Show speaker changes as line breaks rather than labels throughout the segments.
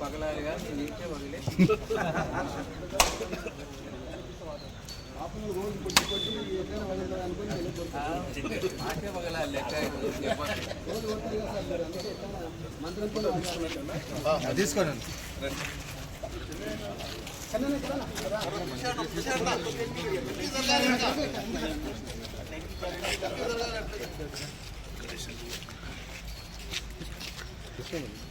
పగలాలి కానీ నీకే పగిలే. నాకే పగలాలి లెక్క
తీసుకోండి. ఇదిగో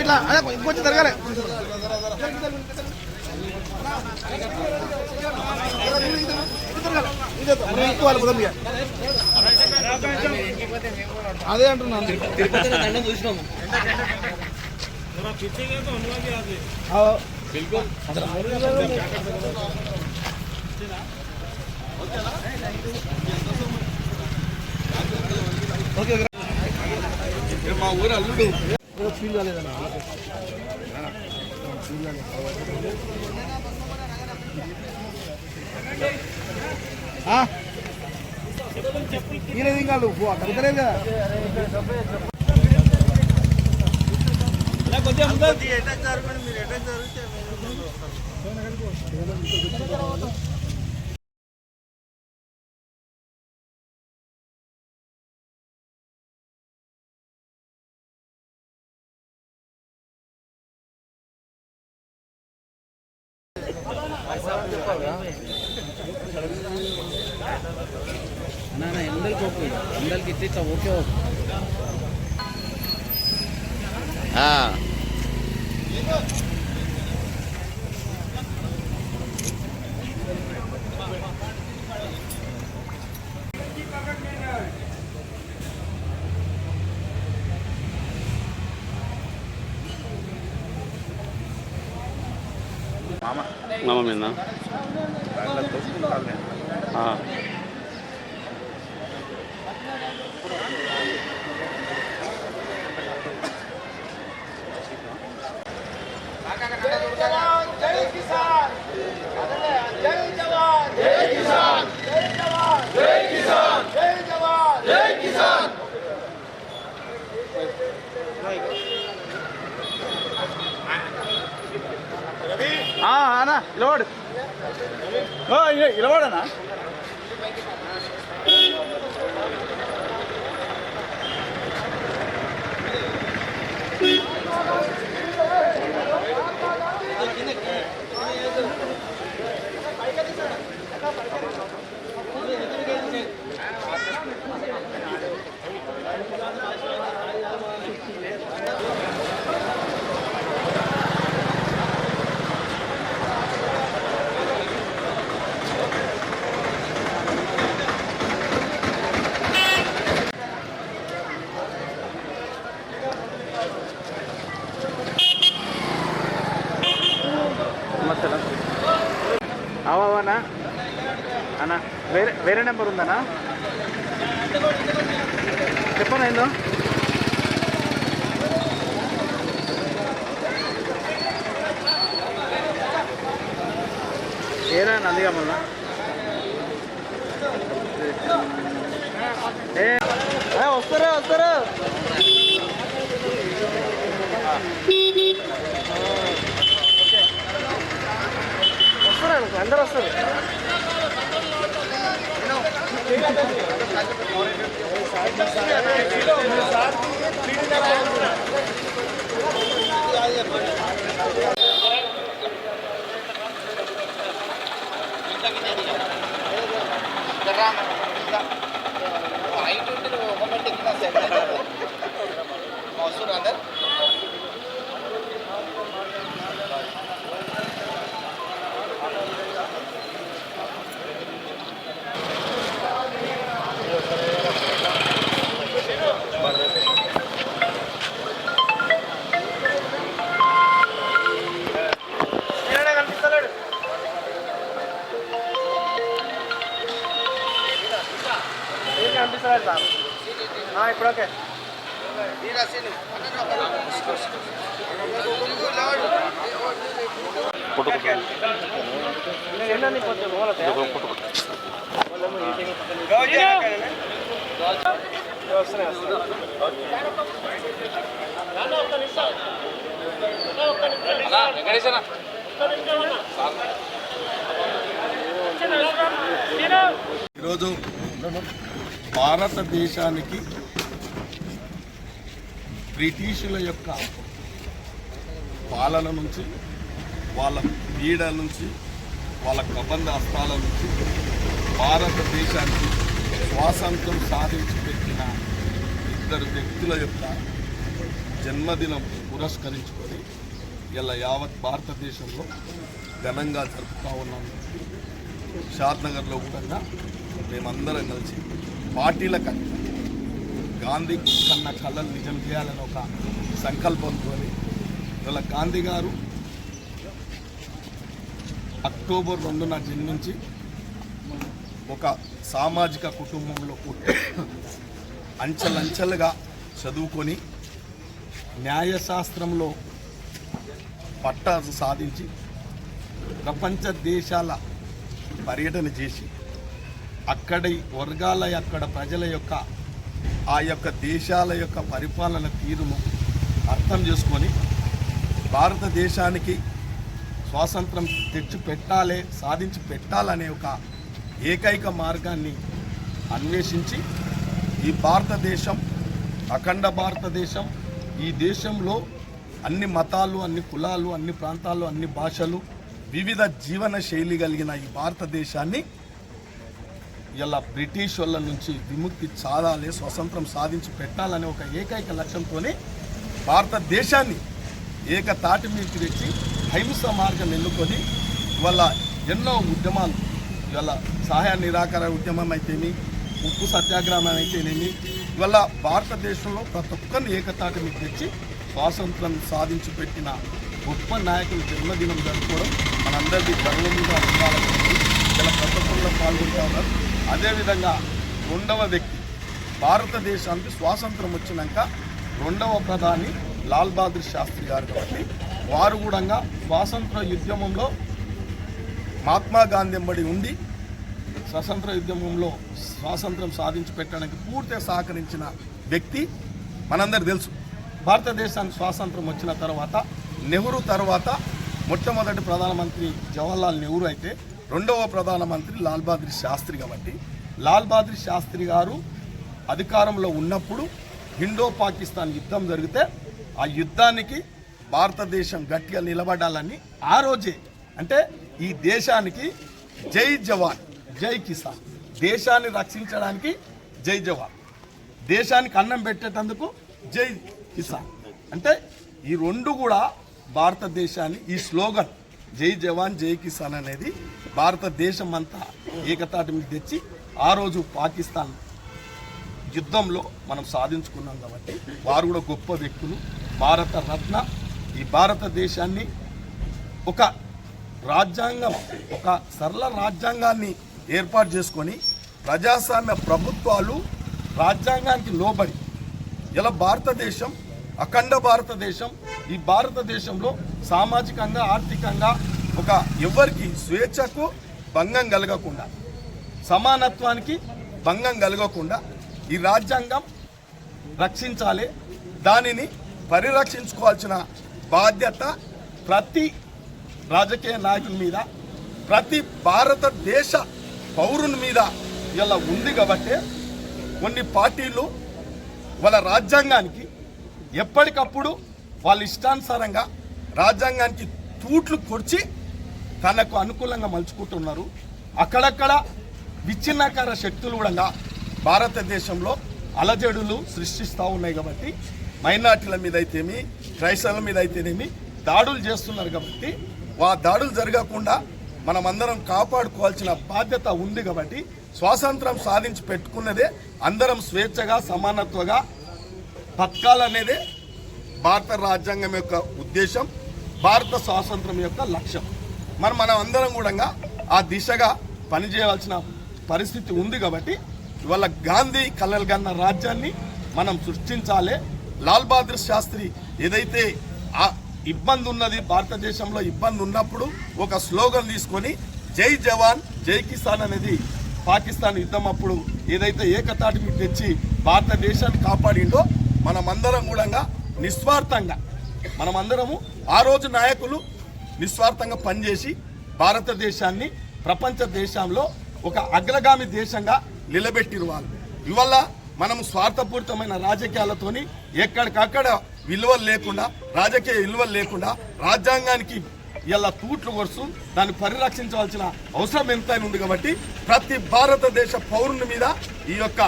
ఇట్లా అదే ఇంకొంచెం జరగాలి. అదే అంటున్నాను
తిరుపతిలో దండం చూసినాము
మా ఊరు అల్లుడు
ఫీల్ కాలేదన్న ఈయనది ఇంకా నువ్వు తగ్గలేదు కదా
ಅಣ್ಣ ಎಂದಲ್ಗೆ ಹೋಗಿ ಎಂದಲ್ಗೆ ಇದ್ದಿತ್ತ ಓಕೆ ಹೋಗಿ ఇట్లా ఓకే ఓకే
మామ మీద
ನೋಡು. ಹಾಂ ಇಲ್ಲ ಇಲ್ಲವಾಡಣ అన్న వేరే వేరే నెంబర్ ఉందనా చెప్పనా ఏందో? ఏనా నందిగా మొన్న ఏ, వస్తారా వస్తారా? అనుకో అందరూ వస్తారు. ఐ ట్వంటీ ఒకటి వస్తుంది అందరు?
ఈరోజు భారతదేశానికి బ్రిటిషుల యొక్క పాలన నుంచి వాళ్ళ పీడ నుంచి వాళ్ళ కబంధ హస్తాల నుంచి భారతదేశానికి స్వాతంత్రం సాధించి పెట్టిన ఇద్దరు వ్యక్తుల యొక్క జన్మదినం పురస్కరించుకొని ఇలా యావత్ భారతదేశంలో ఘనంగా జరుపుతూ ఉన్నాము షాద్నగర్లో కూడా మేమందరం కలిసి పార్టీల కన్నా గాంధీ కన్న కళలు నిజం చేయాలని ఒక సంకల్పంతో ఇలా గాంధీ గారు అక్టోబర్ రెండున జన్మించి ఒక సామాజిక కుటుంబంలో పుట్టి అంచెలంచెలుగా చదువుకొని న్యాయశాస్త్రంలో పట్టా సాధించి ప్రపంచ దేశాల పర్యటన చేసి అక్కడి వర్గాల అక్కడ ప్రజల యొక్క ఆ యొక్క దేశాల యొక్క పరిపాలన తీరును అర్థం చేసుకొని భారతదేశానికి స్వాతంత్రం తెచ్చి పెట్టాలి సాధించి పెట్టాలనే ఒక ఏకైక మార్గాన్ని అన్వేషించి ఈ భారతదేశం అఖండ భారతదేశం ఈ దేశంలో అన్ని మతాలు అన్ని కులాలు అన్ని ప్రాంతాలు అన్ని భాషలు వివిధ జీవన శైలి కలిగిన ఈ భారతదేశాన్ని ఇలా బ్రిటిష్ వాళ్ళ నుంచి విముక్తి చాలాలి స్వతంత్రం సాధించి పెట్టాలనే ఒక ఏకైక లక్ష్యంతోనే భారతదేశాన్ని ఏకతాటి మీదకి తెచ్చి అహింస మార్గం ఎన్నుకొని ఇవాళ ఎన్నో ఉద్యమాలు ఇవాళ సహాయ నిరాకరణ ఉద్యమం అయితేమి ఉప్పు సత్యాగ్రహం అయితేనేమి ఇవాళ భారతదేశంలో ప్రతి ఒక్కరిని ఏకతాటి మీద తెచ్చి స్వాతంత్రం సాధించి పెట్టిన గొప్ప నాయకుల జన్మదినం జరుపుకోవడం మనందరికీ గర్వంగా మీద ఉండాలని ఇలా ప్రతి ఒక్కరిలో పాల్గొంటా ఉన్నారు. అదేవిధంగా రెండవ వ్యక్తి భారతదేశానికి స్వాతంత్రం వచ్చినాక రెండవ ప్రధాని లాల్ బహదూర్ శాస్త్రి గారు కాబట్టి వారు కూడా స్వాతంత్ర ఉద్యమంలో మహాత్మా గాంధీ ఎంబడి ఉండి స్వతంత్ర ఉద్యమంలో స్వాతంత్రం సాధించి పెట్టడానికి పూర్తిగా సహకరించిన వ్యక్తి మనందరు తెలుసు. భారతదేశానికి స్వాతంత్రం వచ్చిన తర్వాత నెహ్రూ తర్వాత మొట్టమొదటి ప్రధానమంత్రి జవహర్లాల్ నెహ్రూ అయితే రెండవ ప్రధానమంత్రి లాల్ బహదూర్ శాస్త్రి కాబట్టి లాల్ బహదూర్ శాస్త్రి గారు అధికారంలో ఉన్నప్పుడు ఇండో పాకిస్తాన్ యుద్ధం జరిగితే ఆ యుద్ధానికి భారతదేశం గట్టిగా నిలబడాలని ఆ రోజే అంటే ఈ దేశానికి జై జవాన్ జై కిసాన్. దేశాన్ని రక్షించడానికి జై జవాన్. దేశానికి అన్నం పెట్టేటందుకు జై కిసాన్. అంటే ఈ రెండు కూడా భారతదేశాన్ని ఈ స్లోగన్ జై జవాన్ జై కిసాన్ అనేది భారతదేశం అంతా ఏకతాటి మీద తెచ్చి ఆ రోజు పాకిస్తాన్ యుద్ధంలో మనం సాధించుకున్నాం కాబట్టి వారు కూడా గొప్ప వ్యక్తులు. భారత రత్న ఈ భారతదేశాన్ని ఒక రాజ్యాంగం ఒక సరళ రాజ్యాంగాన్ని ఏర్పాటు చేసుకొని ప్రజాస్వామ్య ప్రభుత్వాలు రాజ్యాంగానికి లోబడి ఇలా భారతదేశం అఖండ భారతదేశం ఈ భారతదేశంలో సామాజికంగా ఆర్థికంగా ఒక ఎవరికి స్వేచ్ఛకు భంగం కలగకుండా సమానత్వానికి భంగం కలగకుండా ఈ రాజ్యాంగం రక్షించాలి. దానిని పరిరక్షించుకోవాల్సిన బాధ్యత ప్రతి రాజకీయ నాయకుల మీద ప్రతి భారతదేశ పౌరుని మీద ఇలా ఉంది కాబట్టి కొన్ని పార్టీలు వాళ్ళ రాజ్యాంగానికి ఎప్పటికప్పుడు వాళ్ళ ఇష్టానుసారంగా రాజ్యాంగానికి తూట్లు కొడిచి తనకు అనుకూలంగా మలుచుకుంటున్నారు. అక్కడక్కడ విచ్ఛిన్నకార శక్తులు కూడా భారతదేశంలో అలజడులు సృష్టిస్తూ ఉన్నాయి కాబట్టి మైనార్టీల మీద అయితేమి క్రైస్తవుల మీద అయితేనేమి దాడులు చేస్తున్నారు కాబట్టి ఆ దాడులు జరగకుండా మనమందరం కాపాడుకోవాల్సిన బాధ్యత ఉంది కాబట్టి స్వాతంత్రం సాధించి పెట్టుకున్నదే అందరం స్వేచ్ఛగా సమానత్వగా బతకాలనేదే భారత రాజ్యాంగం యొక్క ఉద్దేశం భారత స్వాతంత్రం యొక్క లక్ష్యం. మరి మనం అందరం కూడా ఆ దిశగా పనిచేయవలసిన పరిస్థితి ఉంది కాబట్టి ఇవాళ గాంధీ కలలు కన్న రాజ్యాన్ని మనం సృష్టించాలి. లాల్ బహదూర్ శాస్త్రి ఏదైతే ఆ ఇబ్బంది ఉన్నది భారతదేశంలో ఇబ్బంది ఉన్నప్పుడు ఒక స్లోగన్ తీసుకొని జై జవాన్ జై కిసాన్ అనేది పాకిస్తాన్ యుద్ధం అప్పుడు ఏదైతే ఏకతాటి మీద తెచ్చి భారతదేశాన్ని కాపాడిండో మనమందరం కూడా నిస్వార్థంగా మనమందరము ఆ రోజు నాయకులు నిస్వార్థంగా పనిచేసి భారతదేశాన్ని ప్రపంచ దేశంలో ఒక అగ్రగామి దేశంగా నిలబెట్టిన వాళ్ళు. ఇవల్ల మనం స్వార్థపూరితమైన రాజకీయాలతోని ఎక్కడికక్కడ విలువలు లేకుండా రాజకీయ విలువలు లేకుండా రాజ్యాంగానికి ఇలా తూట్లు కొరుసు దాన్ని పరిరక్షించవలసిన అవసరం ఎంతైనా ఉంది కాబట్టి ప్రతి భారతదేశ పౌరుని మీద ఈ యొక్క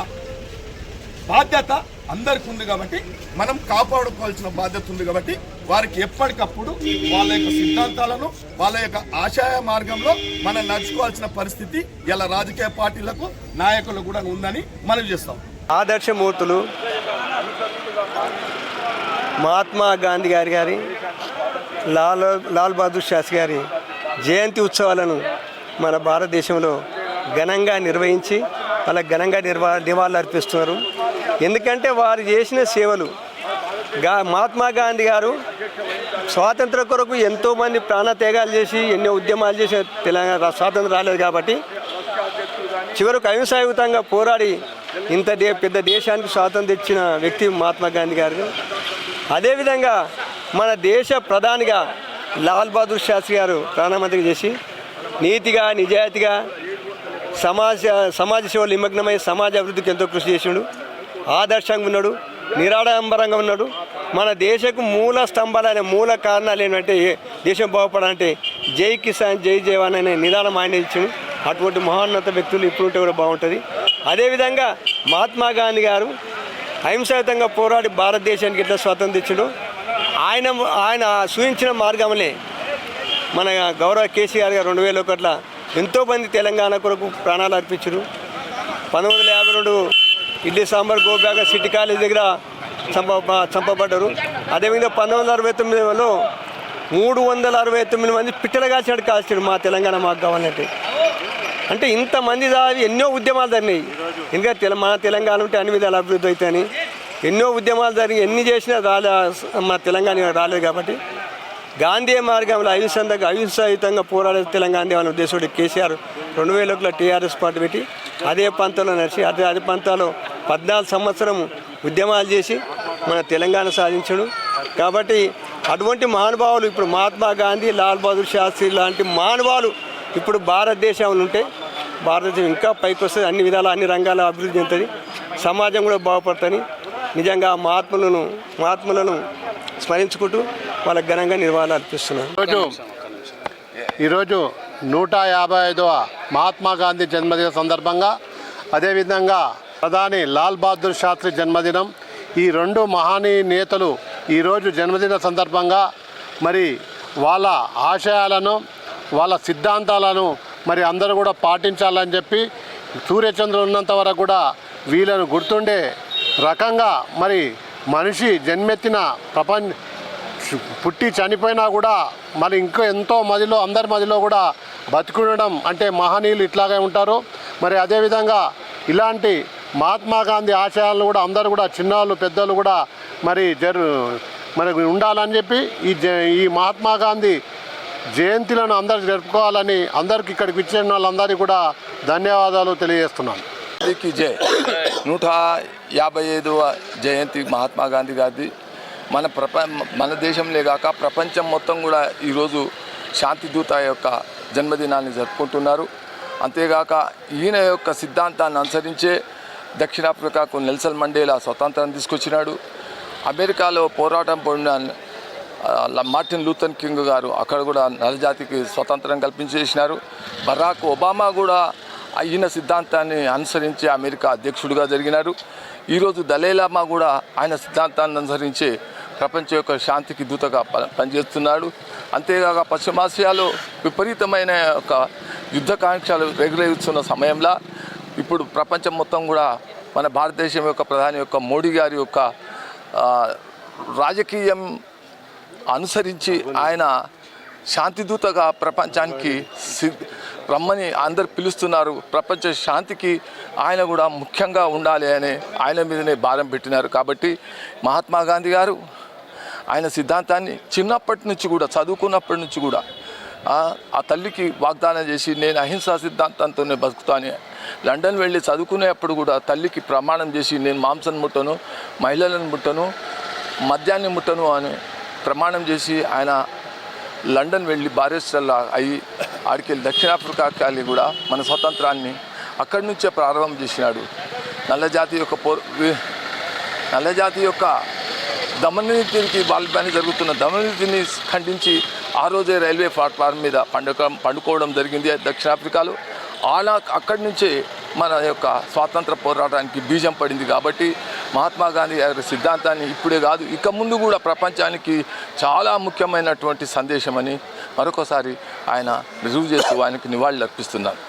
బాధ్యత అందరికి ఉంది కాబట్టి మనం కాపాడుకోవాల్సిన బాధ్యత ఉంది కాబట్టి వారికి ఎప్పటికప్పుడు వాళ్ళ యొక్క సిద్ధాంతాలను వాళ్ళ యొక్క ఆశయ మార్గంలో మనం నడుచుకోవాల్సిన పరిస్థితి ఇలా రాజకీయ పార్టీలకు నాయకులు కూడా ఉందని మనం చేస్తాం.
ఆదర్శమూర్తులు మహాత్మా గాంధీ గారి గారి లాల్ లాల్ బహదూర్ శాస్త్రి గారి జయంతి ఉత్సవాలను మన భారతదేశంలో ఘనంగా నిర్వహించి వాళ్ళ ఘనంగా నిర్వా నివాళులు అర్పిస్తున్నారు. ఎందుకంటే వారు చేసిన సేవలు గా మహాత్మా గాంధీ గారు స్వాతంత్ర కొరకు ఎంతోమంది ప్రాణత్యాగాలు చేసి ఎన్నో ఉద్యమాలు చేసి తెలంగాణ స్వాతంత్రం రాలేదు కాబట్టి చివరకు అహింసాయుతంగా పోరాడి ఇంత దే పెద్ద దేశానికి స్వాతంత్రం తెచ్చిన వ్యక్తి మహాత్మా గాంధీ గారు. అదేవిధంగా మన దేశ ప్రధానిగా లాల్ బహదూర్ శాస్త్రి గారు ప్రధానమంత్రి చేసి నీతిగా నిజాయితీగా సమాజ సమాజ సేవలు నిమగ్నమై సమాజ అభివృద్ధికి ఎంతో కృషి చేసిండు. ఆదర్శంగా ఉన్నాడు నిరాడంబరంగా ఉన్నాడు. మన దేశకు మూల స్తంభాలైన మూల కారణాలు ఏంటంటే ఏ- దేశం బాగుపడాలంటే జై కిసాన్ జై జవాన్ అనే నిదానం ఆయన ఇచ్చిండు. అటువంటి మహోన్నత వ్యక్తులు ఇప్పుడు ఉంటే కూడా బాగుంటుంది. అదేవిధంగా మహాత్మా గాంధీ గారు అహింసాయుతంగా పోరాడి భారతదేశానికి ఇట్లా స్వాతంత్రం ఆయన ఆయన సూచించిన మార్గంలే మన గౌరవ కేసీఆర్ గారు రెండు వేల ఒకట్ల ఎంతోమంది తెలంగాణ కొరకు ప్రాణాలు అర్పించారు పంతొమ్మిది వందల యాభై రెండు ఇడ్లీ సాంబార్ గోబ్యాగ సిటీ కాలేజ్ దగ్గర చంప చంపబడ్డారు. అదేవిధంగా పంతొమ్మిది వందల అరవై తొమ్మిదిలో మూడు వందల అరవై తొమ్మిది మంది పిట్టలు చెడు కాల్చాడు మా తెలంగాణ మాకు కావాలంటే. అంటే ఇంతమంది దావి ఎన్నో ఉద్యమాలు జరిగినాయి. ఇంకా తెల మన తెలంగాణ ఉంటే అన్ని విధాలు అభివృద్ధి అవుతాయని. ఎన్నో ఉద్యమాలు జరిగి ఎన్ని చేసినా రాలే మన తెలంగాణ రాలేదు కాబట్టి. గాంధీ మార్గంలో అహింసంగా అహింసాయుతంగా పోరాడే తెలంగాణ దేవాలని ఉద్దేశంతో కేసీఆర్ రెండు వేల ఒకటిలో టీఆర్ఎస్ పార్టీ పెట్టి అదే పంతంలో నడిచి అదే అదే పంతాలో పద్నాలుగు సంవత్సరం ఉద్యమాలు చేసి మన తెలంగాణ సాధించడు. కాబట్టి అటువంటి మహానుభావులు ఇప్పుడు మహాత్మా గాంధీ లాల్ బహదూర్ శాస్త్రి లాంటి మహానుభావులు ఇప్పుడు భారతదేశంలో ఉంటే భారతదేశం ఇంకా పైకి వస్తుంది అన్ని విధాల అన్ని రంగాల అభివృద్ధి చెందుతుంది. సమాజం కూడా బాగుపడుతుంది. నిజంగా మహాత్ములను మహాత్ములను స్మరించుకుంటూ వాళ్ళకి ఘనంగా నివాళులు అర్పిస్తున్నాను
ఈరోజు ఈరోజు నూట యాభై ఐదవ మహాత్మా గాంధీ జన్మదిన సందర్భంగా అదేవిధంగా ప్రధాని లాల్ బహదూర్ శాస్త్రి జన్మదినం ఈ రెండు మహానీయ నేతలు ఈరోజు జన్మదిన సందర్భంగా మరి వాళ్ళ ఆశయాలను వాళ్ళ సిద్ధాంతాలను మరి అందరూ కూడా పాటించాలని చెప్పి సూర్యచంద్రులు ఉన్నంత వరకు కూడా వీళ్ళను గుర్తుండే రకంగా మరి మనిషి జన్మెత్తిన ప్రపంచ పుట్టి చనిపోయినా కూడా మరి ఇంకా ఎంతో మదిలో అందరి మదిలో కూడా బతుకుండడం అంటే మహనీయులు ఇట్లాగే ఉంటారు. మరి అదేవిధంగా ఇలాంటి మహాత్మా గాంధీ ఆశయాలను కూడా అందరూ కూడా చిన్నవాళ్ళు పెద్దలు కూడా మరి జరు మనకు ఉండాలని చెప్పి ఈ జ ఈ మహాత్మా గాంధీ జయంతిలను అందరు జరుపుకోవాలని అందరికి ఇక్కడికి ఇచ్చిన వాళ్ళందరికీ కూడా ధన్యవాదాలు తెలియజేస్తున్నాను.
గాంధీకి జై. నూట యాభై ఐదవ జయంతి మహాత్మా గాంధీ గారిది. మన ప్రప మన దేశంలో కాక ప్రపంచం మొత్తం కూడా ఈరోజు శాంతిదూత యొక్క జన్మదినాన్ని జరుపుకుంటున్నారు. అంతేగాక ఈయన యొక్క సిద్ధాంతాన్ని అనుసరించే దక్షిణాఫ్రికాకు నెల్సన్ మండేలా స్వతంత్రాన్ని తీసుకొచ్చినాడు. అమెరికాలో పోరాటం పొందిన మార్టిన్ లూథన్ కింగ్ గారు అక్కడ కూడా నరజాతికి స్వతంత్రం కల్పించేసినారు. బరాక్ ఒబామా కూడా అయిన సిద్ధాంతాన్ని అనుసరించి అమెరికా అధ్యక్షుడిగా జరిగినారు. ఈరోజు దలైలామా కూడా ఆయన సిద్ధాంతాన్ని అనుసరించి ప్రపంచం యొక్క శాంతికి దూతగా ప- పనిచేస్తున్నాడు. అంతేగాక పశ్చిమాసియాలో విపరీతమైన ఒక యుద్ధకాంక్షలు రెగులేస్తున్న సమయంలో ఇప్పుడు ప్రపంచం మొత్తం కూడా మన భారతదేశం యొక్క ప్రధాని యొక్క మోడీ గారి యొక్క రాజకీయం అనుసరించి ఆయన శాంతిదూతగా ప్రపంచానికి సి రమ్మని అందరు పిలుస్తున్నారు. ప్రపంచ శాంతికి ఆయన కూడా ముఖ్యంగా ఉండాలి అని ఆయన మీదనే భారం పెట్టినారు. కాబట్టి మహాత్మా గాంధీ గారు ఆయన సిద్ధాంతాన్ని చిన్నప్పటి నుంచి కూడా చదువుకున్నప్పటి నుంచి కూడా ఆ ఆ తల్లికి వాగ్దానం చేసి నేను అహింసా సిద్ధాంతంతోనే బతుకుతాను లండన్ వెళ్ళి చదువుకునేప్పుడు కూడా తల్లికి ప్రమాణం చేసి నేను మాంసం ముట్టను మహిళలను ముట్టను మద్యాన్ని ముట్టను అని ప్రమాణం చేసి ఆయన లండన్ వెళ్ళి బారిస్టర్లా అయ్యి ఆడికి వెళ్ళి దక్షిణాఫ్రికాకి కూడా మన స్వతంత్రాన్ని అక్కడి నుంచే ప్రారంభం చేసినాడు. నల్లజాతి యొక్క పో నల్లజాతి యొక్క దమననీతికి వాళ్ళపైన జరుగుతున్న దమననీతిని ఖండించి ఆ రోజే రైల్వే ప్లాట్ఫామ్ మీద పండుగ పండుకోవడం జరిగింది. దక్షిణాఫ్రికాలో అలా అక్కడి నుంచే మన యొక్క స్వాతంత్ర పోరాటానికి బీజం పడింది కాబట్టి మహాత్మా గాంధీ గారి సిద్ధాంతాన్ని ఇప్పుడే కాదు ఇక ముందు కూడా ప్రపంచానికి చాలా ముఖ్యమైనటువంటి సందేశమని మరొకసారి ఆయన రుజువు చేస్తూ ఆయనకు నివాళులు అర్పిస్తున్నారు